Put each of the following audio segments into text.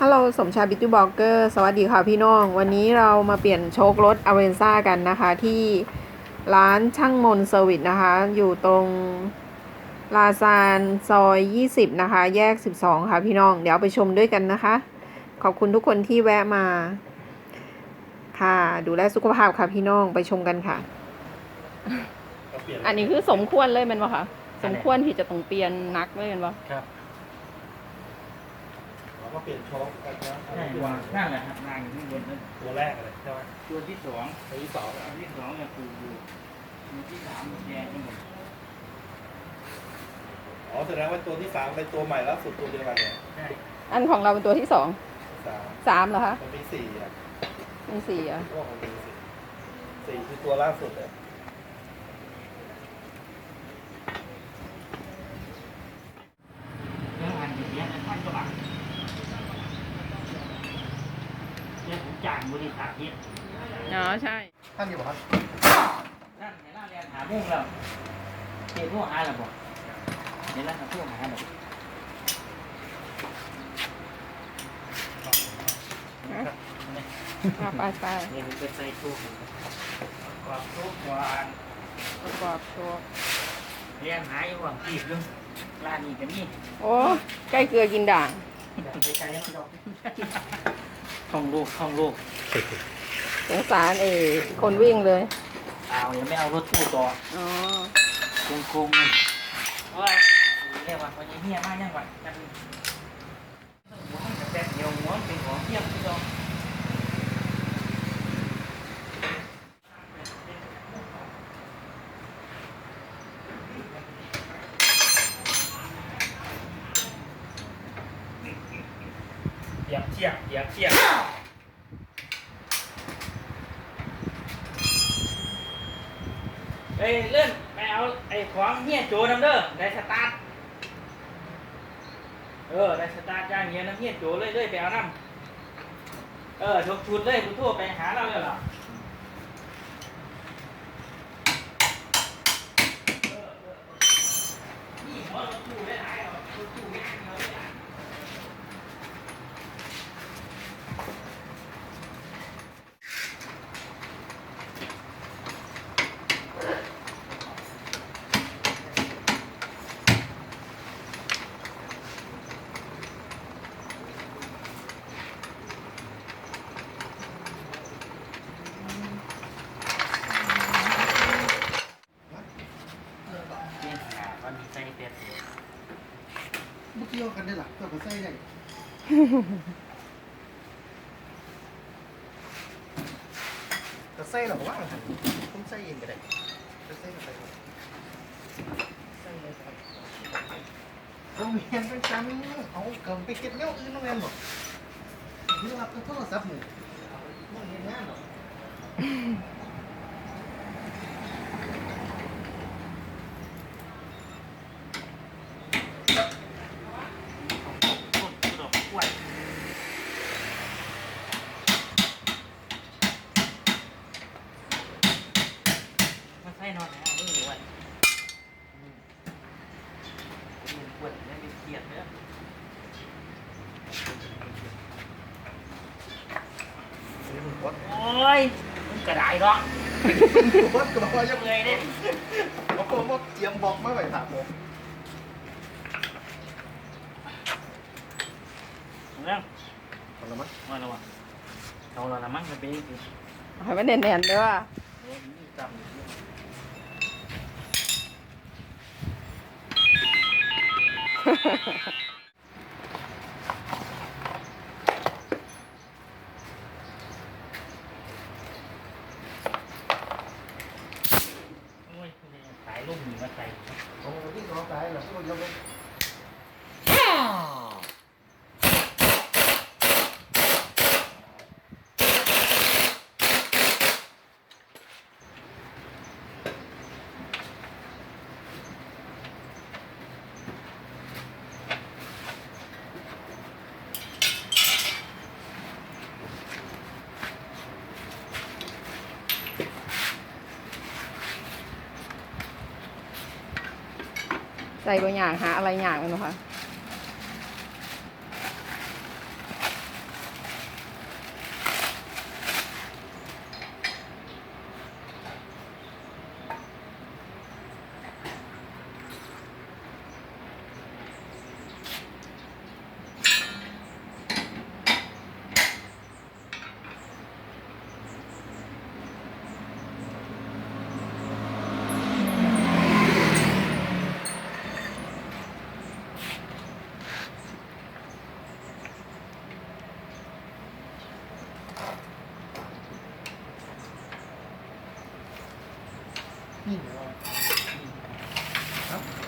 ฮัลโหลสมชายบิทตี้บล็อกเกอร์สวัสดีค่ะพี่น้อง วันนี้เรามาเปลี่ยนโชครถอเวนซ่ากันนะคะ ที่ร้านช่างมนเซอร์วิสนะคะ อยู่ตรงลาซานซอย 20 นะคะ แยก 12 ค่ะพี่น้อง เดี๋ยวไปชมด้วยกันนะคะ ขอบคุณทุกคนที่แวะมา ค่ะ ดูแลสุขภาพค่ะพี่น้องไปชมกันค่ะก็เปลี่ยนอันนี้คือสมควรเลยแมันปะคะสมควรที่จะต้องเปลี่ยนนักเลยแมันปะครับ เราก็เปลี่ยนโชคกันนะใช่วางนั่นแหละครับวางอยู่ข้างบนนั่นตัวแรกเลยใช่ไหมตัวที่สองตัวที่สองตัวที่สองเนี่ยคืออยู่ตัวที่สามมันแย่ทั้งหมดอ๋อแสดงว่าตัวที่สามเป็นตัวใหม่ล่าสุดตัวเดียวกันเนี่ยใช่อันของเราเป็นตัวที่สองสามสามเหรอคะมันมีสี่อะมีสี่เหรอะ พวกของมีสี่สี่คือตัวล่าสุดเลย เรื่องอันอย่างเงี้ยท่านก็บอกเนี่ยผมจ้าง บริษัทเฮ็ดอ๋อใช่ ท่านอยู่ครับนั่นเห็นแล้วเรียนหามุ่งแล้วเจ้าผู้หาแล้วบอกเห็นแล้วผู้หาแล้วอะไปไปเนี่ยมันเป็นใส่ตู้กรอบตู้กวานประกอบโชว์เรียนหาอยู่ว่าจีบอยู่ร้านนี้ก็มีโอ้ใกล้เกลือกินด่าง ไปไกลมันดอก ห้องลูกห้องลูกสงสารเอคนวิ่งเลยเอายังไม่เอารถตู้ต่ออ๋อคงคงเฮ้ยเรียกว่าวันนี้เฮียมากยังวะกันหัวมันแต่เดียวหัวมันเป็นของเทียมพี่น้อง เหยียบเทียบเหยียบเทียบเอ้ยเลื่อนไปเอาไอ้ของเฮียโจนำเด้อได้สตาร์ทเออได้สตาร์ทย่างเงี้ยน้ำเฮียโจเลยเลยไปเอาน้ำเออทุกชุดเลยคุณทั่วไปหาเราเลยเหรออเออเออนี่หัวรถตู้ได้หลายเหรอรถตู้ไม่หายเดียวได้หลาย เปลี่ยนหาวันนี้ใส่เปลี่ยนเสีย เมื่อกี้ เอากันได้หรอเพื่อมาใส่ได้จะใส่หรอว่าผมใส่เองก็ได้จะใส่ก็ใส่ใส่เลยครับเอาเมียนไปจังเอาเกิมไปเก็บเงี้ยอื่นน้องแมนบอกนี่รับโทรศัพท์หนึ่งมันเห็นงานหรอ ต้นดอกกล้วยมั นใส่นอนแล้วไม่รู้อะมันปวดแล้วมันเครียดเนอะนี่มึงวัดโอ้ยมันกระไดเนาะวัดก็บอกว่าจะเมื่ยเด้เอาคนว่าเตรียมบอกไมาไหว้ถามผมเรื่องคนละมั้งมาแล้ววะเอาและละมั้งมันเป็นคือให้มันแน่นๆเด้อโอ้ย ハハハハ。 ใส่บางอย่างหาอะไรอย่างมันนะคะ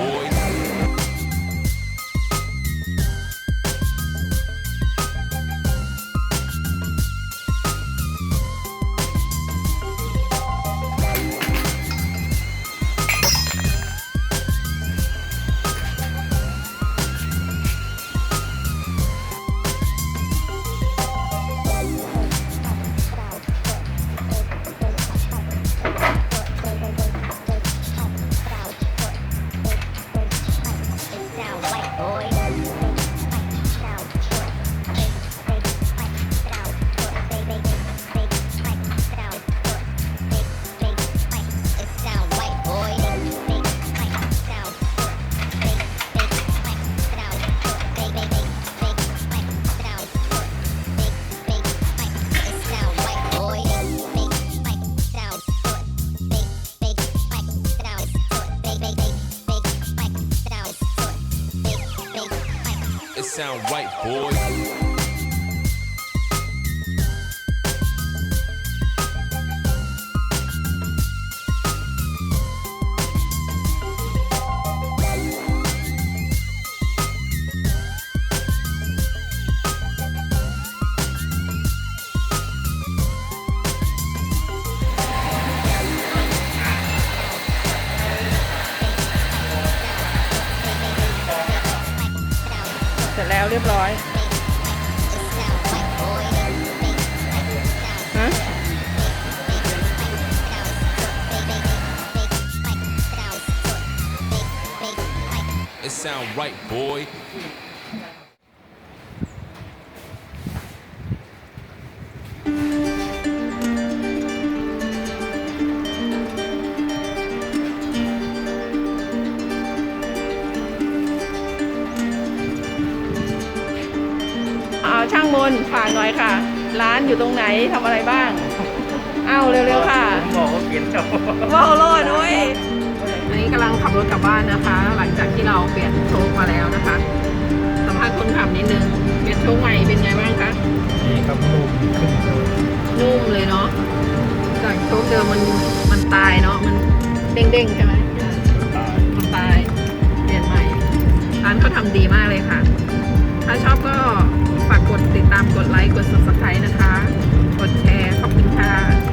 Boys. white boy. แล้วเรียบร้อย ฮะ It sound right, boy. ช่างมนฝากหน่อยค่ะ ร้านอยู่ตรงไหนทำอะไรบ้าง เอาเร็วๆค่ะผมบอกว่าเปลี่ยนเจ้าว้าวโลดด้วยอันนี้กำลังขับรถกลับบ้านนะคะ หลังจากที่เราเปลี่ยนโชคมาแล้วนะคะ สัมภาษณ์คนขับนิดนึงเปลี่ยนโชคใหม่เป็นไงบ้างคะนี่ครับลูกนุ่มเลยเนาะจากโชคเดิมมันมันตายเนาะมันเด้งๆใช่ไหมตายมันตายเปลี่ยนใหม่ร้านเขาทำดีมากเลยค่ะ ถ้าชอบก็ ฝากกดติดตามกดไลค์กด subscribe นะคะ กดแชร์ ขอบคุณค่ะ